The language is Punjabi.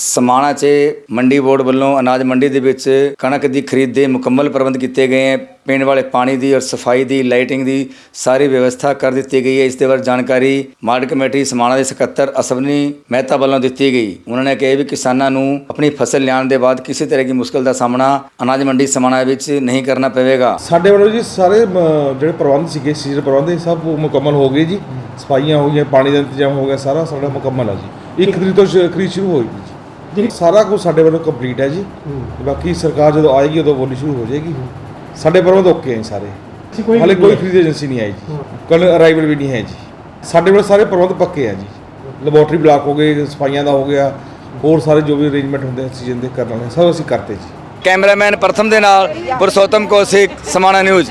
ਸਮਾਣਾ 'ਚ ਮੰਡੀ ਬੋਰਡ ਵੱਲੋਂ ਅਨਾਜ ਮੰਡੀ ਦੇ ਵਿੱਚ ਕਣਕ ਦੀ ਖਰੀਦ ਦੇ ਮੁਕੰਮਲ ਪ੍ਰਬੰਧ ਕੀਤੇ ਗਏ ਹੈ। ਪੀਣ ਵਾਲੇ ਪਾਣੀ ਦੀ ਔਰ ਸਫ਼ਾਈ ਦੀ, ਲਾਈਟਿੰਗ ਦੀ ਸਾਰੀ ਵਿਵਸਥਾ ਕਰ ਦਿੱਤੀ ਗਈ ਹੈ। ਇਸ ਦੇ ਬਾਰੇ ਜਾਣਕਾਰੀ ਮਾਰਕੀਟ ਕਮੇਟੀ ਸਮਾਣਾ ਦੇ ਸਕੱਤਰ ਅਸਵਨੀ ਮਹਿਤਾ ਵੱਲੋਂ ਦਿੱਤੀ ਗਈ। ਉਹਨਾਂ ਨੇ ਕਿਹਾ ਵੀ ਕਿਸਾਨਾਂ ਨੂੰ ਆਪਣੀ ਫਸਲ ਲਿਆਉਣ ਦੇ ਬਾਅਦ ਕਿਸੇ ਤਰ੍ਹਾਂ ਦੀ ਮੁਸ਼ਕਲ ਦਾ ਸਾਹਮਣਾ ਅਨਾਜ ਮੰਡੀ ਸਮਾਣਾ ਵਿੱਚ ਨਹੀਂ ਕਰਨਾ ਪਵੇਗਾ। ਸਾਡੇ ਵੱਲੋਂ ਜੀ ਸਾਰੇ ਜਿਹੜੇ ਪ੍ਰਬੰਧ ਸੀਗੇ, ਸੀਜ਼ਨ ਪ੍ਰਬੰਧ ਇਹ ਸਭ ਮੁਕੰਮਲ ਹੋ ਗਏ ਜੀ। ਸਫਾਈਆਂ ਹੋ ਗਈਆਂ, ਪਾਣੀ ਦਾ ਇੰਤਜ਼ਾਮ ਹੋ ਗਿਆ, ਸਾਰਾ ਸਾਡਾ ਮੁਕੰਮਲ ਹੈ ਜੀ। ਇੱਕ ਤਰੀਕ ਤੋਂ ਖਰੀਦ ਸ਼ੁਰੂ ਹੋਈ। ਜੀ। ਸਾਰਾ ਕੁਝ ਸਾਡੇ ਵੱਲੋਂ ਕੰਪਲੀਟ ਹੈ ਜੀ। ਬਾਕੀ ਸਰਕਾਰ ਜਦੋਂ ਆਏਗੀ ਉਦੋਂ ਬੋਲੀ ਸ਼ੁਰੂ ਹੋ ਜਾਏਗੀ। ਸਾਡੇ ਪ੍ਰਬੰਧ ਓਕੇ ਹੈ ਜੀ ਸਾਰੇ। ਹਾਲੇ ਕੋਈ ਖਰੀਦ ਏਜੰਸੀ ਨਹੀਂ ਆਈ ਜੀ। ਕੱਲ ਅਰਾਈਵਲ ਵੀ ਨਹੀਂ ਹੈ ਜੀ। ਸਾਡੇ ਵੱਲੋਂ ਸਾਰੇ ਪ੍ਰਬੰਧ ਪੱਕੇ ਆ ਜੀ। ਲੈਬੋਰਟਰੀ ਬਲਾਕ ਹੋ ਗਏ ਸਫਾਈਆਂ ਦਾ ਹੋ ਗਿਆ। ਹੋਰ ਸਾਰੇ ਜੋ ਵੀ ਅਰੇਂਜਮੈਂਟ ਹੁੰਦੇ ਆ ਸੀਜ਼ਨ ਦੇ ਕਰਨ ਵਾਲੇ ਸਭ ਅਸੀਂ ਕਰਤੇ ਜੀ। ਕੈਮਰਾਮੈਨ ਪ੍ਰਥਮ ਦੇ ਨਾਲ ਪੁਰਸ਼ੋਤਮ ਕੌਸ਼ਿਕ ਸਮਾਣਾ ਨਿਊਜ਼।